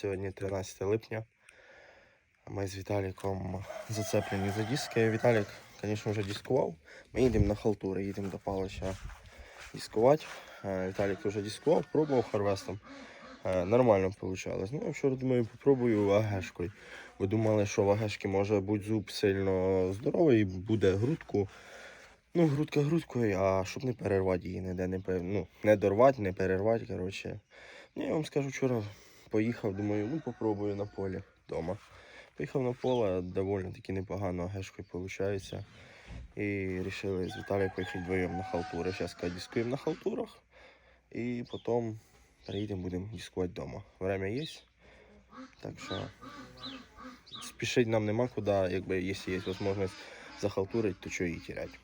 сьогодні 13 липня. Ми з Віталіком зацеплені за диски. Віталік, звісно, вже дискував. Ми їдемо на халтури, їдемо до Палича дискувати. Е, Віталік вже дискував, пробував харвестом. Е, Нормально вийшло. Ну, я вчора думаю, попробую АГшкою. Ви думали, що в АГшки може бути зуб сильно здоровий, буде грудку. Ну, грудка грудкою, а щоб не перервати її, ніде не, ну, не дорвати, не перервати, коротше. Ну, я вам скажу, вчора поїхав, думаю, ну попробую на полі вдома. Поїхав на поле, доволі таки непогано гешкою виходить. І вирішили з Віталієм поїхати вдвоєм на халтури. Зараз дискуємо на халтурах. І потім приїдемо, будемо дискувати вдома. Время є. Так що спішити нам нема куди, якби якщо є можливість захалтурити, то чого її теряти.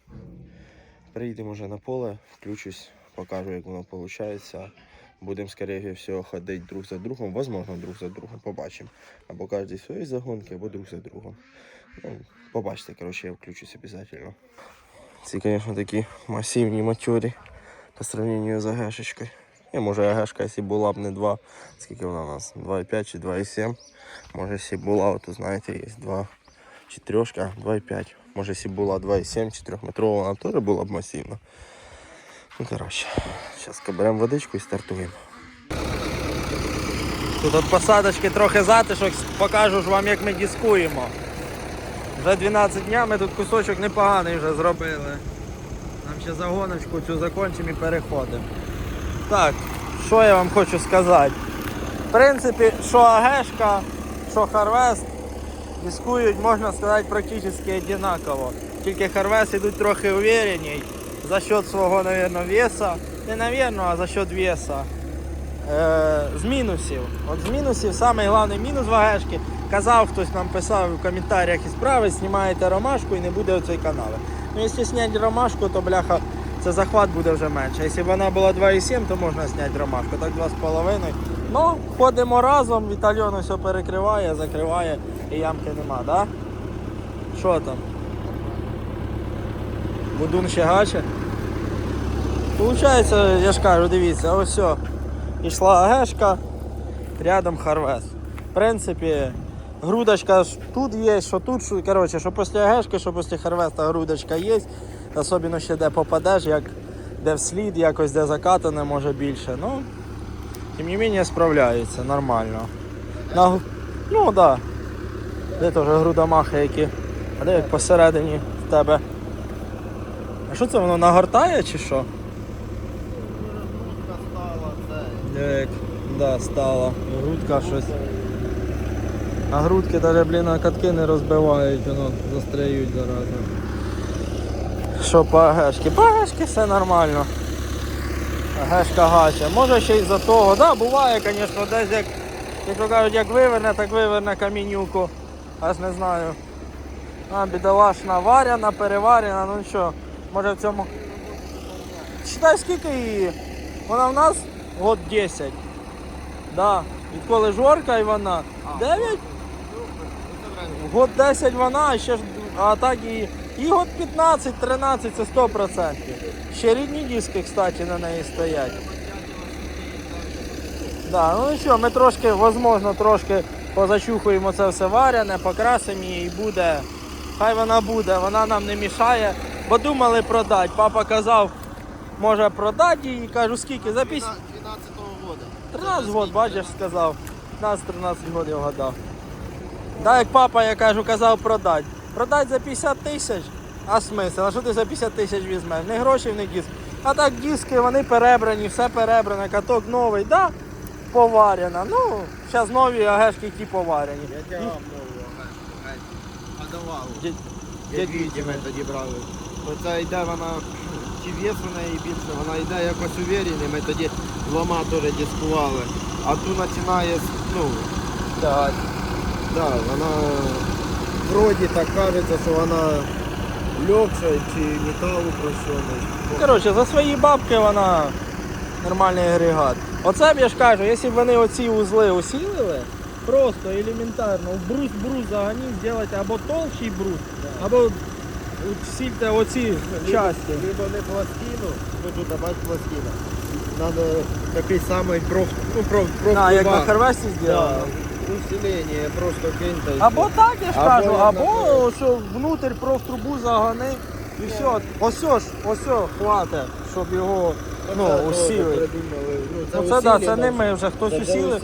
Приїдемо вже на поле, включусь, покажу, як воно виходить. Будемо, скоріше всього, ходити друг за другом, возможно, друг за другом, побачимо. Або кожен свої загонки, або друг за другом. Ну, побачите, коротше, я включусь обов'язково. Ці, звісно, такі масивні матюрі по сравнению з АГшечкою. І може АГшка, якщо була б не 2, скільки вона у нас? 2,5 чи 2,7. Може, якщо була, то знаєте, є 2 чи трьошка, 2,5. Може, якщо була 2,7 чи 3 метрова, вона теж була б масивна. Ну, коротше, зараз беремо водичку і стартуємо. Тут от посадочки трохи затишок, покажу ж вам, як ми дискуємо. Вже 12 дня ми тут кусочок непоганий вже зробили. Нам ще загоночку цю закончимо і переходимо. Так, що я вам хочу сказати? В принципі, що Агешка, що Харвест дискують, можна сказати, практично однаково. Тільки Харвест йдуть трохи уверенней за счет свого, наверное, веса. Не наверное, а за счет веса. З мінусів. От з мінусів, самий головний мінус вагешки. Казав, хтось нам писав в коментарях і справи, знімаєте ромашку і не буде оцей канал. Ну, якщо зняти ромашку, то бляха, це захват буде вже менше. Якщо б вона була 2,7, то можна зняти ромашку, так 2,5. Ну, ходимо разом, Вітальон все перекриває, закриває і ямки нема, да? Що там? Будун ще гаче? Получається, я ж кажу, дивіться, ось все. Ішла агешка, рядом харвест. В принципі, грудочка тут є, що тут, що, коротше, що після агешки, що після харвеста грудочка є. Особливо ще де попадеш, як де вслід, якось де закатане, може більше. Ну, тим не менше справляється нормально. На, ну так. Да. Де теж грудомахи які. А де як посередині в тебе. Що це воно нагортає чи що? Грудка стала, це. Як, да, стало. Грудка щось. А грудки навіть, блін, катки не розбивають, воно застряють зараза. Що по агешки? По агешки все нормально. Агешка гача. Може ще й за того. Да, буває, звісно, десь як, як то кажуть, як виверне, так виверне камінюку. Аж не знаю. А, бідолашна варяна, переварена, ну що, може в цьому. Читай скільки її. Вона в нас год 10. Да. Відколи жорка і вона. 9? Год 10 вона, а ще ж, а так і, і год 15-13 це 100%. Ще рідні диски, кстати, на неї стоять. Да, ну і що, ми трошки, можливо, трошки позачухуємо це все варяне, покрасимо її і буде. Хай вона буде, вона нам не мішає. Бо думали продати. Папа казав, може продати її. Кажу, скільки? За 50... 12-го года. 13 год, бачиш, сказав. 15-13 год я вгадав. Так як папа, я кажу, казав продати. Продати за 50 тисяч, а смисл? А що ти за 50 тисяч візьмеш? Не гроші, не диск. А так диски, вони перебрані, все перебране, каток новий, да, поварена. Ну, зараз нові агешки ті поварені. Я тягав нову подавав. Дядь- Я дядь дві ми тоді брали. Оце йде вона, чи вес у неї більше, вона йде якось уверені, ми тоді двома теж дискували. А ту починає, ну, Так. да, вона вроді так кажеться, що вона легша чи метал упрощений. Коротше, за свої бабки вона нормальний агрегат. Оце б я ж кажу, якщо б вони оці узли усілили, просто елементарно, в брус брус заганів зробити або толщий брус, або усільте оці часті. Либо не пластину, ну тут пластину. пластина. надо такий самий проф, ну, проф, проф А, як на. Харвесті Да, зроблено. усилення, просто киньте. і Або все. так я ж Або кажу, як або що внутрь профтрубу загони і все. Ось ж, ось хватить, щоб його ну, придумали. Ну, Ну це да, це не ми вже хтось усилене.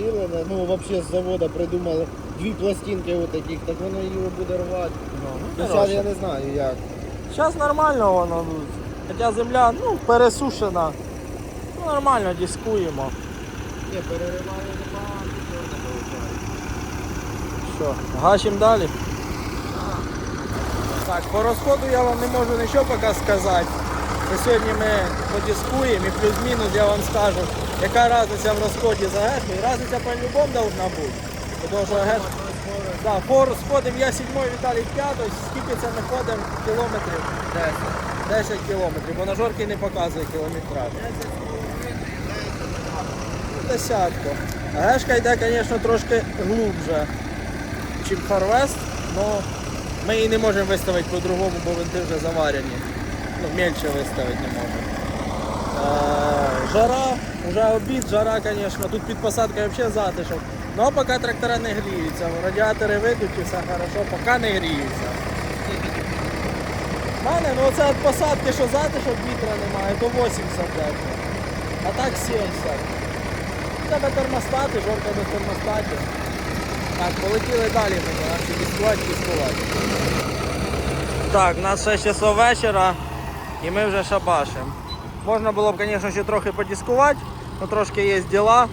Ну, взагалі з заводу придумали дві пластинки отаких, так воно його буде рвати. Ну, зараз я не знаю як. Зараз нормально воно. Хоча земля ну, пересушена. Ну, нормально дискуємо. Ні, перериває непогано, чорне виходить. Що, гачимо далі? Так, по розходу я вам не можу нічого поки сказати. Сьогодні ми подискуємо і плюс-мінус я вам скажу, яка різниця в розході за. І різниця по-любому должна бути. Тому що геш... Да, по розходам я 7 Віталій 5, скільки це ми ходимо кілометрів? 10. 10 кілометрів, бо на жорки не показує кілометраж. Десятку. Гешка йде, звісно, трошки глубже, чим Харвест, але ми її не можемо виставити по-другому, бо винти вже заварені. Ну, мельче виставити не можемо. Е, жара, вже обід, жара, звісно, тут під посадкою взагалі затишок. Ну а поки трактора не гріються, радіатори видуті, все хорошо, поки не гріються. У мене, ну це від посадки, що затишок вітра немає, то 80 десь. А так 70. У тебе термостати, жорка до термостатів. Так, полетіли далі наші дискувати, дискувати. Так, у нас 6 часов вечора і ми вже шабашимо. Можна було б, звісно, ще трохи подискувати, але трошки є діла.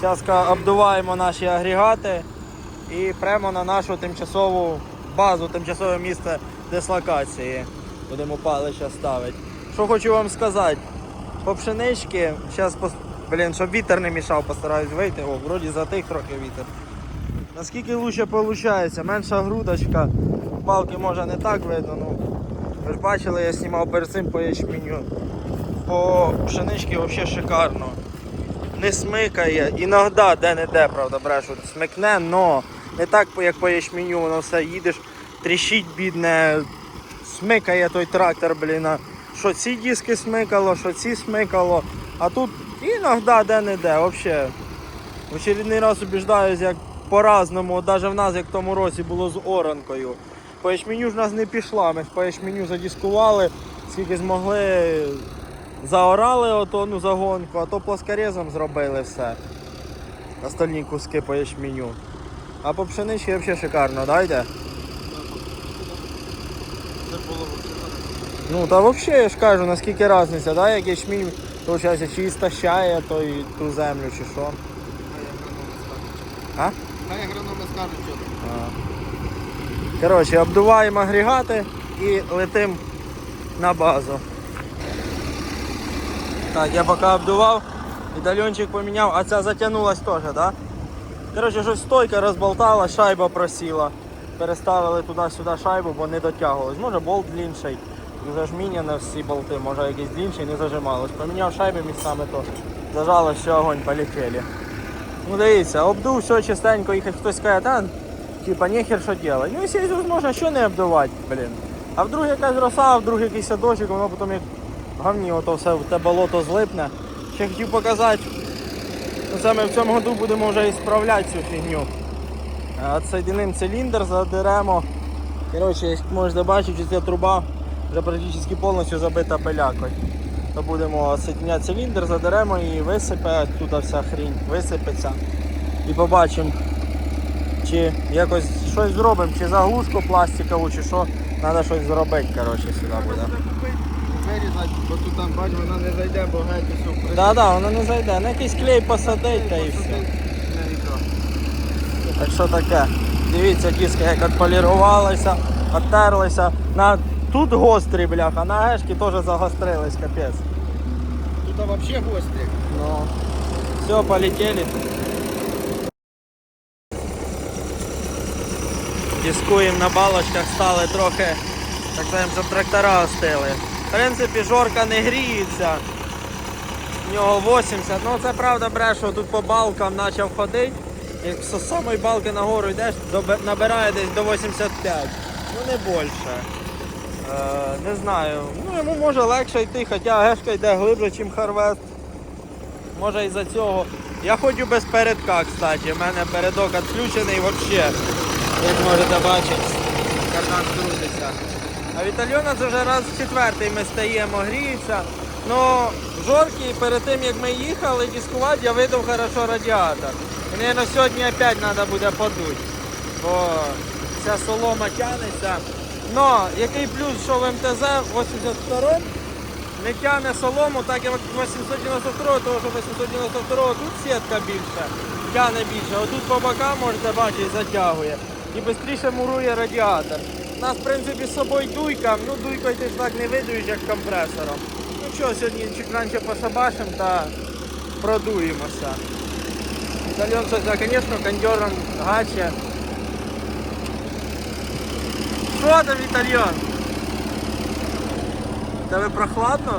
Зараз обдуваємо наші агрегати і прямо на нашу тимчасову базу, тимчасове місце дислокації. Будемо палича ставити. Що хочу вам сказати. По пшенички, зараз, блін, щоб вітер не мішав, постараюсь вийти. О, вроді затих трохи вітер. Наскільки лучше виходить, менша грудочка, балки може не так видно, ну ви ж бачили, я знімав перед цим по ячменю. По пшенички взагалі шикарно. Не смикає, іноді де-не-де, правда, брешу, смикне, но не так, як по ячменю, воно все їдеш, тріщить бідне, смикає той трактор, блін. Що ці диски смикало, що ці смикало. А тут іноді де-не-де, взагалі. В очередний раз убіждаюсь, як по-разному, навіть в нас, як в тому році було з оранкою. По ячменю ж в нас не пішла, ми ж по ячменю задіскували, скільки змогли, заорали ото, ну, загонку, а то плоскорезом зробили все. Остальні куски по ячменю. А по пшеничці взагалі шикарно, дайте. Це було Ну та взагалі я ж кажу, наскільки різниця, да? як ячмінь, виходить, чи істощає той, ту землю, чи що. А? Хай агрономи скажуть, що там. Коротше, обдуваємо агрегати і летим на базу. Так, я поки обдував, медальончик поміняв, а ця затягнулась теж, так? Да? Коротше, щось стойка розболтала, шайба просіла. Переставили туди-сюди шайбу, бо не дотягувалось. Може болт длінший. Зажміняно всі болти, може якийсь длінший, не зажималось. Поміняв шайби місцями, то зажало, все, огонь, полетіли. Ну дивіться, обдув, все чистенько, і хтось каже, та типа нехер що делать. Ну якщо є можливість, що не обдувати, блін. А вдруг якась роса, а вдруг якийсь садочок, воно потім як говні, ото все в те болото злипне. Ще хотів показати. Ну це ми в цьому году будемо вже і справляти цю фігню. Отсоединим циліндр, задеремо. Коротше, як можете бачити, ця труба вже практично повністю забита пилякою. То будемо соединяти циліндр, задеремо і висипе, туди вся хрінь висипеться. І побачимо, чи якось щось зробимо, чи заглушку пластикову, чи що. Треба щось зробити, коротше, сюди буде. Вирізати, бо тут там бач, вона не зайде, бо геть усе в Так, так, да, воно не зайде. На якийсь клей посадить та і все. Так що таке? Дивіться, диски як отполірувалися, оттерлися. На... Тут гострі, бляха, на гешки теж загострились, капець. Тут взагалі гості. Ну, все, полетели. Дискуємо на балочках, стали трохи, так скажемо, щоб трактора остили. В принципі, жорка не гріється. В нього 80. Ну це правда брешу, тут по балкам почав ходити. Як з самої балки нагору йдеш, набирає десь до 85. Ну не більше. Е, не знаю. Ну йому може легше йти, хоча гешка йде глибше, ніж Харвест. може із-за цього. Я ходжу без передка, кстати. У мене передок відключений взагалі. Як можете бачити, кардан крутиться. А Вітальйона це вже раз четвертий ми стаємо, гріється. Ну, жорки перед тим як ми їхали дискувати, я видав хорошо радіатор. І, наверное, сьогодні опять треба буде подуть. Бо ця солома тягнеться. Но який плюс, що в МТЗ 82 не тягне солому, так як 892, тому що 892 тут сітка більша, тягне більше. Отут по бокам можете бачити, затягує. І швидше мурує радіатор. У нас, в принципі, з собою дуйка, ну дуйкою ти ж так не видуєш, як компресором. Ну що, сьогодні чуть раніше пошабашим та продуємося. Щось, звісно, кондьором гаче. Що там, Вітальйон? Тебе прохладно?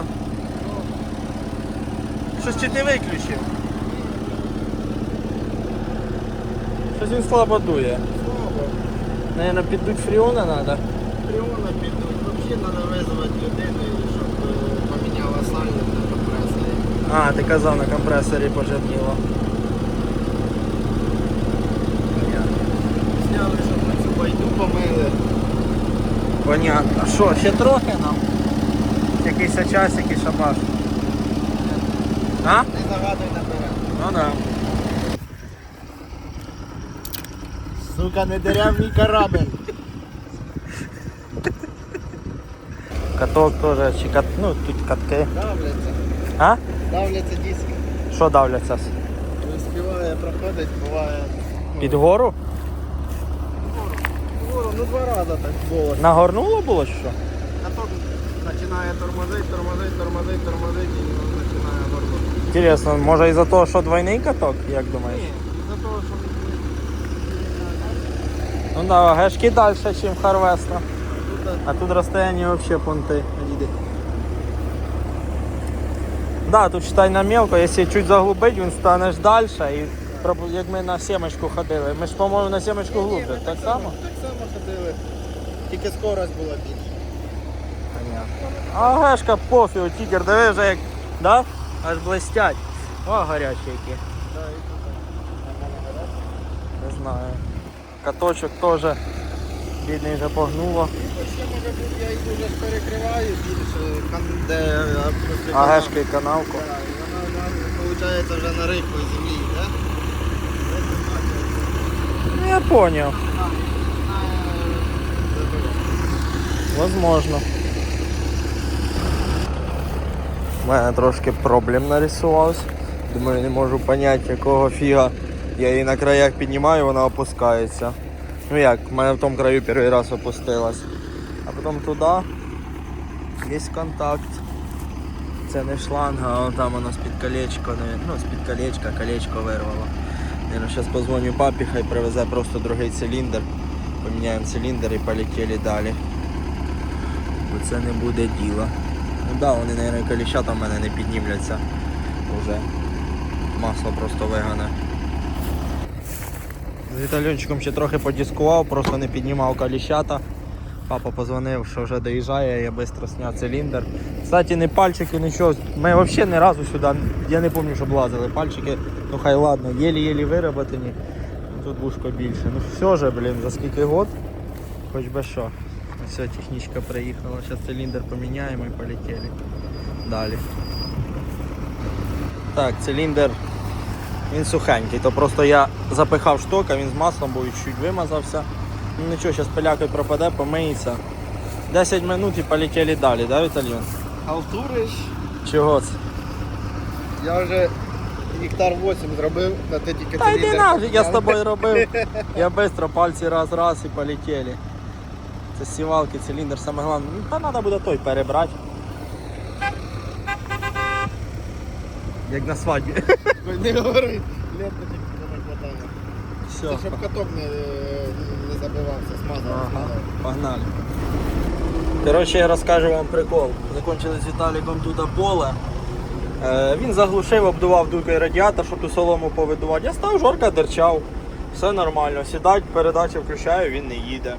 Щось чи ти виключив? Щось він слабо дує. Наверно, піддуть фріона треба. Фріона підуть. Взагалі треба визвати людину, щоб е, поміняла сальник на компресорі. А, ти казав на компресорі пожирніло. Зняли, щоб ми цю байду помили. Понятно. А що, ще трохи нам? Якийсь часик і шабаш. А? Не загадуй наперед. Ну да. Сука, не деревний корабель. Каток теж, чи кат... ну тут катки. Давляться. А? Давляться диски. Що давляться? Не співає, проходить, буває. Під гору? Ну два рази так було. Нагорнуло було чи що? Каток починає тормозить, тормозить, тормозить, тормозить і він починає горбати. Інтересно, може із-за того, що двойний каток, як думаєш? Ні, за того, що Ну да, гешки далі, ніж Харвеста. тут А тут розстояние вообще понти. Да, тут считай на мелко, якщо чуть заглубить, він станеш далі. І як ми на сімочку ходили. Ми ж, по-моєму, на сімочку глубже. Так само? Так само ходили. Тільки скорость була більша. Понятно. А гешка пофігу, тігер, диви вже як, да? Аж блестять. О, гарячі які. Не знаю. Каточок теж бідний вже погнуло. Я йду вже перекриваю більше, де е, просто А гешки і канавку. Вона, виходить, вже на рихлій землі, так? Ну я понял. Возможно. У мене трошки проблем нарисувався. Думаю, не можу зрозуміти, якого фіга. Я її на краях піднімаю, вона опускається. Ну як, в мене в тому краю перший раз опустилась. А потім туди є контакт. Це не шланг, а там воно з-під колечка, ну з-під колечка, колечко вирвало. Я зараз позвоню папі, хай привезе просто другий циліндр. Поміняємо циліндр і полетіли далі. Бо це не буде діла. Ну да, вони, мабуть, коліщата в мене не піднімляться вже. Масло просто вигане. З вітальончиком ще трохи подіскував, просто не піднімав коліщата. Папа позвонив, що вже доїжджає, я швидко зняв циліндр. Кстати, не пальчики, нічого. Ми взагалі ні разу сюди, я не пам'ятаю, щоб лазили. Пальчики, ну хай ладно, єлі-єлі вироботані. Тут вушко більше. Ну все же, блін, за скільки год, хоч би що. Все, технічка приїхала. Зараз циліндр поміняємо і полетіли. Далі. Так, циліндр він сухенький, то просто я запихав шток, а він з маслом був і чуть вимазався. Ну нічого, зараз пилякою пропаде, помиється. 10 минут і полетіли далі, да, Віталіон? Халтуриш. Чого це? Я вже гектар 8 зробив, а ти тільки Та йди нафіг, я з тобою робив. Я швидко пальці раз-раз і полетіли. Це сівалки, циліндр, саме головне. Ну, та треба буде той перебрати. Як на свадьбі. Не говори. Хватає. Все. Це щоб каток не, не забивався, смазався. Ага, погнали. Коротше, я розкажу вам прикол. Закончили з Віталіком тут поле. Е, він заглушив, обдував дуйкою радіатор, щоб ту солому повидувати. Я став, жорка дерчав. Все нормально. Сідать, передачу включаю, він не їде.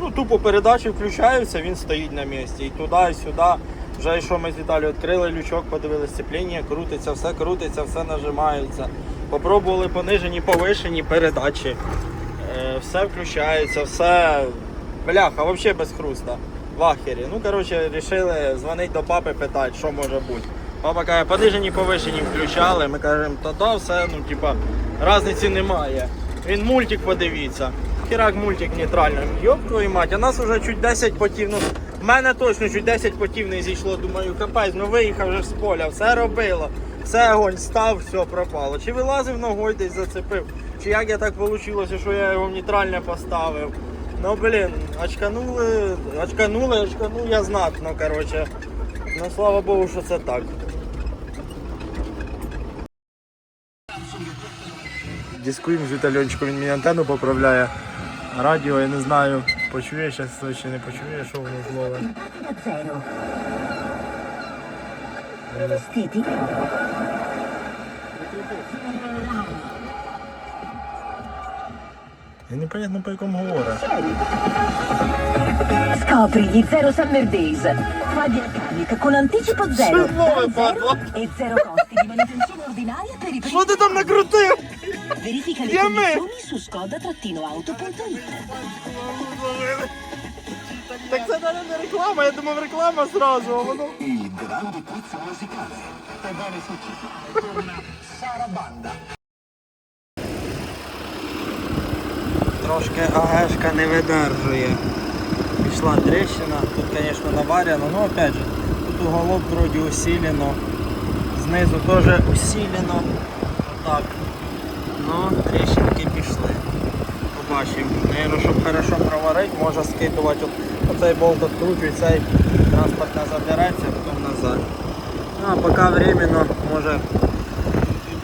Ну, тупо передачі включаються, він стоїть на місці. І туди, і сюди. Вже що ми з Віталією відкрили лючок, подивилися сцепління, крутиться, все крутиться, все нажимається. Попробували понижені, повишені передачі. Е, все включається, все. Бляха, взагалі без хруста. В ахері. Ну, коротше, вирішили дзвонити до папи, питати, що може бути. Папа каже, понижені, повишені включали. Ми кажемо, та то все, ну, типа, різниці немає. Він мультик подивіться. Хірак мультик нейтральний. Йоп твою мать, а нас вже чуть 10 потів. Ну, в мене точно чуть 10 потів не зійшло. Думаю, капець, ну виїхав вже з поля, все робило. Все огонь став, все пропало. Чи вилазив ногою десь зацепив, чи як я так вийшло, що я його в нейтральне поставив. Ну блін, очканули, очканули, очканув я знатно, коротше. Ну слава Богу, що це так. Дискуємо з Вітальончиком, він мені антенну поправляє. Радіо, я не знаю, почує зараз чи не почує, що воно злове. Zero. Vestiti. Я не понятно по якому говорить. Scopri gli Zero Summer Days. Qua di Arcanic con anticipo zero. Che nuove, zero padre? e zero costi di manutenzione ordinaria per i primi. Що ти там накрутив? Verifica le Di a me? condizioni su skoda-auto.it. Так це навіть не реклама, я думав реклама зразу, а воно. Grande quiz musicale. Ebbene succede. Con Sara Banda. Трошки АГшка не видержує. Пішла тріщина, тут, звісно, наварено, ну опять же, тут уголок вроді усилено, знизу теж усилено. Отак. Ну, тріщинки пішли. Побачимо. Наверно, щоб хорошо проварити, можна скидувати оцей болт відкручує, цей транспорт не забереться, назад. Ну, а поки временно, може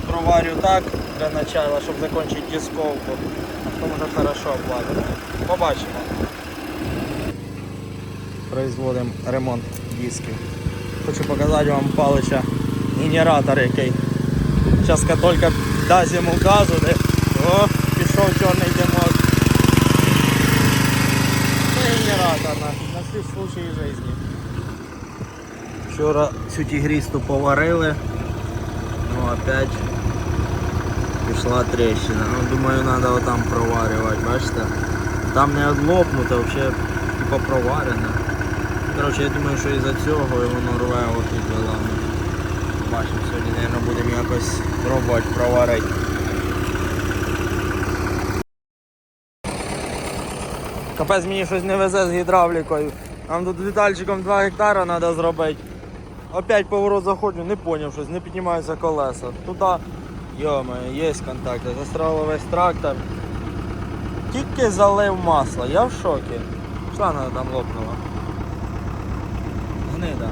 проварю так для начала, щоб закінчити дисковку. А потім вже хорошо оплатимо. Побачимо. Производимо ремонт дисків. Хочу показати вам палича генератор який. Зараз тільки дасть йому газу, де о, пішов чорний димок. Це генератор наш, на всі случаї життя. Вчора цю тігрісту поварили. Ну опять пішла трещина. Ну, думаю, треба отам проварювати, бачите? Там не одлопнуто, взагалі типа проварене. Коротше, я думаю, що із-за цього і воно рве отут вилами. Бачимо, сьогодні, мабуть, будемо якось пробувати проварити. Капець мені щось не везе з гідравлікою. Нам тут з Вітальчиком 2 гектара треба зробити. Опять поворот заходжу, не поняв щось, не піднімаються колеса. Туди, йома, є контакти. Застрелив весь трактор. Тільки залив масло, я в шокі. Шланга там лопнула. Гнида.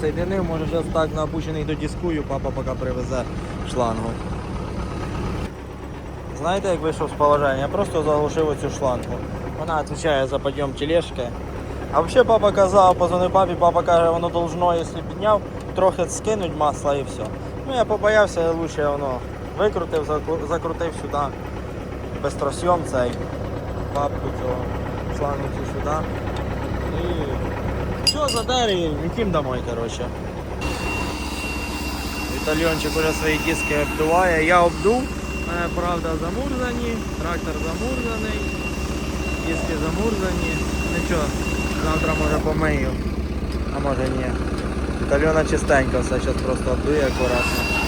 Цей динив, може зараз так напущений до дискую, папа поки привезе шлангу. Знаєте, як вийшов з положення? Я просто заглушив оцю шлангу. Вона відповідає за підйом тележки. А взагалі папа казав, позвонив папі, папа каже, воно должно, якщо підняв, трохи скинуть масло і все. Ну я побоявся, я лучше воно викрутив, закрутив сюди. Безтросйом цей папку цього шлангу сюди. І все, задер і летим домой, коротше. Вітальйончик уже свої диски обдуває. Я обдув, мене правда замурзані, трактор замурзаний, диски замурзані. Нічого, завтра може помию, а може ні. Вітальйона чистенько все, зараз просто обдує акуратно.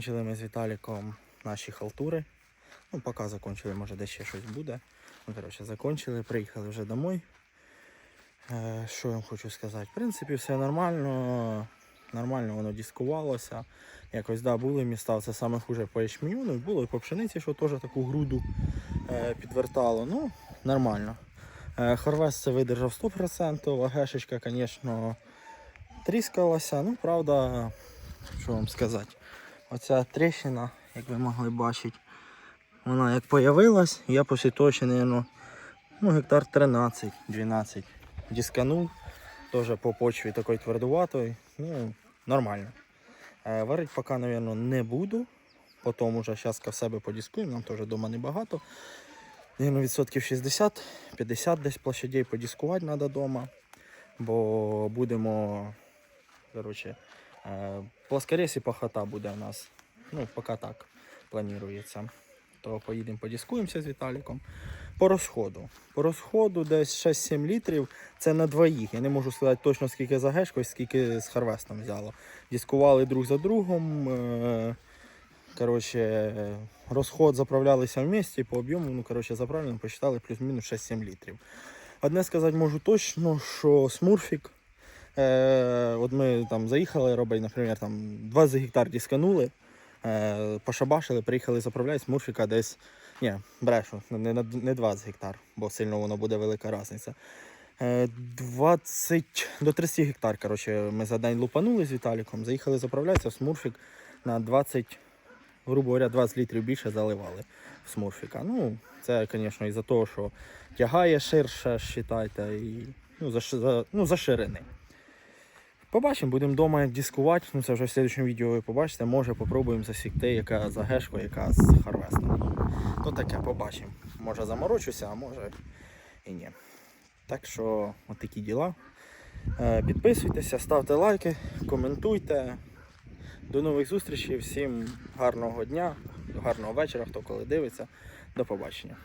Закончили ми з Віталіком наші халтури. Ну, поки закончили, може десь ще щось буде. Ну, коротше, закончили, приїхали вже домой. Е, що я вам хочу сказати? В принципі, все нормально. Нормально воно дискувалося. Якось да, були міста, це саме хуже по ячменю, ну було і по пшениці, що теж таку груду е, підвертало. Ну, нормально. Е, Хорвест це видержав 100%, АГшечка, звісно, тріскалася. Ну, правда, що вам сказати, оця тріщина, як ви могли бачити, вона як появилась, я після того ще, наверно, ну, гектар 13-12 дисканув. Теж по почві такої твердуватої. Ну, нормально. Е, Варить поки, мабуть, не буду. Потім уже зараз в себе подіскуємо, нам теж вдома небагато. Наверно, відсотків 60, 50 десь площадей подіскувати треба вдома. Бо будемо. Коротше, плоскорез і пахота буде у нас. Ну, поки так планується. То поїдемо подіскуємося з Віталіком. По розходу. По розходу десь 6-7 літрів. Це на двоїх. Я не можу сказати точно скільки за гешкою, скільки з харвестом взяло. Дискували друг за другом. е, Коротше, розход заправлялися в місті по об'єму, ну, коротше, заправлено, посчитали плюс-мінус 6-7 літрів. Одне сказати можу точно, що смурфік. Е, от ми там заїхали, робить, наприклад, там 20 гектар дисканули, е, пошабашили, приїхали заправляти смурфіка десь. Ні, брешу, не, не, не 20 гектар, бо сильно воно буде велика різниця. Е, 20 до 30 гектар, коротше, ми за день лупанули з Віталіком, заїхали заправлятися в смурфік на 20, грубо говоря, 20 літрів більше заливали в смурфіка. Ну, це, звісно, із-за того, що тягає ширше, считайте, і ну, за, ну, за ширини. Побачимо, будемо вдома дискувати. Ну, це вже в слідчому відео ви побачите. Може попробуємо засікти, яка за гешку, яка з харвестом. То таке, побачимо. Може заморочуся, а може і ні. Так що, от такі діла. Е, Підписуйтеся, ставте лайки, коментуйте. До нових зустрічей. Всім гарного дня, гарного вечора, хто коли дивиться. До побачення.